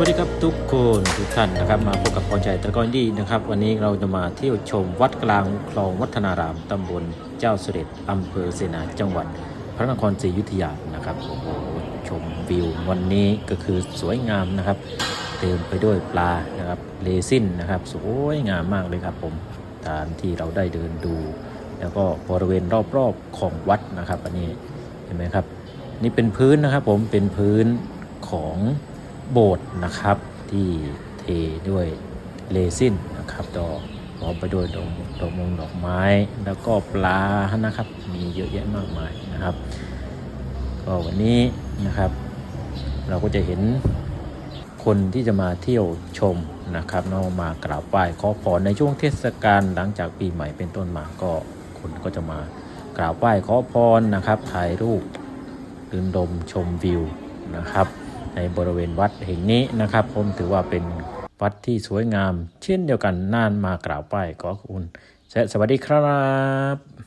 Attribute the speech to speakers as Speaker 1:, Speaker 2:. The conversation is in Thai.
Speaker 1: วัสดีครับทุกคนทุกท่านนะครับมาพบกับพอใจตะกอนดีนะครับ วันนี้เราจะมาเที่ยวชมวัดกลางคลองวัฒนารามตำบลเจ้าเสด็จอำเภอเสนาจังหวัด พระนครศรีอยุธยานะครับโอ้โหชมวิววันนี้ก็คือสวยงามนะครับ เต็มไปด้วยปลานะครับเลซินนะครับ สวยงามมากเลยครับผมตามที่เราได้เดินดู แล้วก็บริเวณรอบๆของวัดนะครับ อันนี้เห็นไหมครับ นี่เป็นพื้นนะครับผมเป็นพื้นของ โบสถ์นะครับ ที่เทด้วยเลซินนะครับดอกพร้อมไปด้วยดอกดอกมงดอกไม้ แล้วก็ปลานะครับ มีเยอะแยะมากมายนะครับ ก็วันนี้นะครับ เราก็จะเห็นคนที่จะมาเที่ยวชมนะครับนาะมากราบไหว้ขอพรในช่วงเทศกาลหลังจากปีใหม่เป็นต้นมาก็คนก็จะมากราบไหว้ขอพรนะครับถ่ายรูปดื่มดมชมวิวนะครับ ในบริเวณวัดแห่งนี้นะครับ ผมถือว่าเป็นวัดที่สวยงาม เช่นเดียวกันน่านมากราบไหว้ขอคุณและสวัสดีครับ